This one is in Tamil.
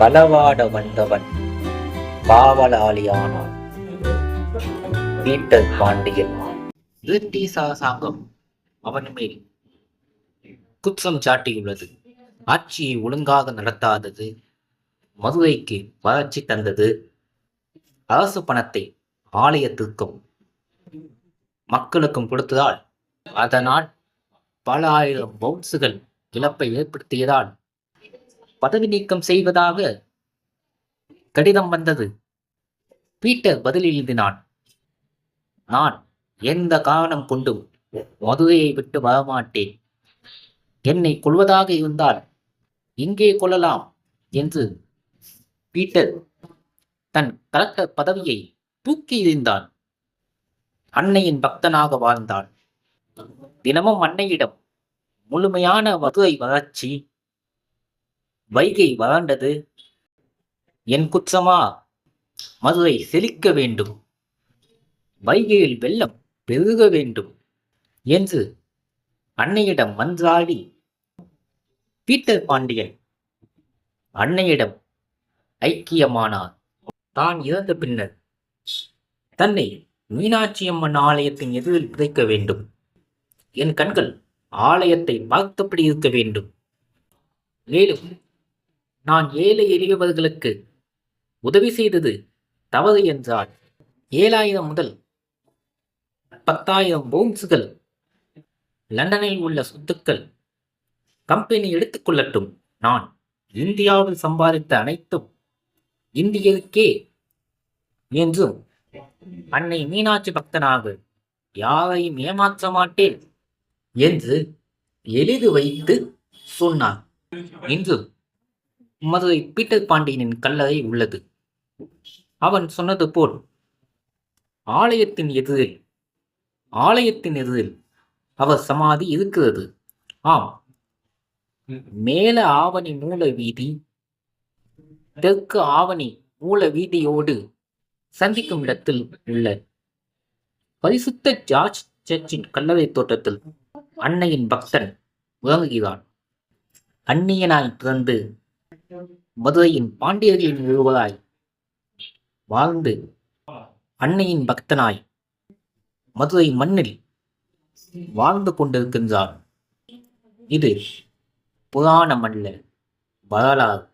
பலவாட வந்தவன் பாவலாளியானான். பீட்டர் பாண்டியன். பிரிட்டிஷ் அரசாங்கம் அவன் மேல் குற்றம் சாட்டியுள்ளது. ஆட்சியை ஒழுங்காக நடத்தாதது மதுரைக்கு வளர்ச்சி தந்தது அரசு பணத்தை ஆலயத்திற்கும் மக்களுக்கும் கொடுத்ததால் அதனால் பல ஆயிரம் பவுன்ஸுகள் இழப்பை ஏற்படுத்தியதால் பதவி நீக்கம் செய்வதாக கடிதம் வந்தது. பீட்டர் பதில் எழுதினான் நான் எந்த காரணம் கொண்டும் மதுரையை விட்டு வரமாட்டேன். என்னை கொள்வதாக இருந்தால் இங்கே கொள்ளலாம் என்று பீட்டர் தன் கலெக்டர் பதவியை தூக்கி எறிந்தான். அன்னையின் பக்தனாக வாழ்ந்தான். தினமும் அன்னையிடம் முழுமையான மதுரை வளர்ச்சி வைகை வராண்டது என் குற்றமா? மதுரை செழிக்க வேண்டும். வைகையில் வெள்ளம் பெருக வேண்டும். என்று அன்னையிடம் மன்றாடி பீட்டர் பாண்டியன் அன்னையிடம் ஐக்கியமானார். தான் இறந்த பின்னர் தன்னை மீனாட்சி அம்மன் ஆலயத்தின் எதிரில் புதைக்க வேண்டும். என் கண்கள் ஆலயத்தை பார்த்தபடி இருக்க வேண்டும். மேலும் நான் ஏழை எளியவர்களுக்கு உதவி செய்தது தவறு என்றால் ஏழாயிரம் முதல் பத்தாயிரம் பவுன்ஸுகள் லண்டனில் உள்ள சொத்துக்கள் கம்பெனி எடுத்துக்கொள்ளட்டும் நான் இந்தியாவில் சம்பாதித்த அனைத்தும் இந்தியருக்கே என்றும் அன்னை மீனாட்சி பக்தனாக யாரையும் ஏமாற்ற மாட்டேன் என்று எழுதி வைத்து சொன்னார். இன்று மதுரை பீட்டர் பாண்டியனின் கல்லறை உள்ளது. அவன் சொன்னது போல் ஆலயத்தின் எதிரில் ஆலயத்தின் எதிரில் அவர் சமாதி இருக்கிறது. ஆம் மேல ஆவணி மூல வீதி தெற்கு ஆவணி மூல வீதியோடு சந்திக்கும் இடத்தில் உள்ள பரிசுத்த ஜார்ஜ் சர்ச்சின் கல்லறை தோட்டத்தில் அன்னையின் பக்தன் உறங்குகிறான். அந்நியனாய் பிறந்து மதுரையின் பாண்டியர்களின் ஒருவராய் வாழ்ந்து அன்னையின் பக்தனாய் மதுரை மண்ணில் வாழ்ந்து கொண்டிருக்கின்றார். இது புராணம் அல்ல வரலாறு.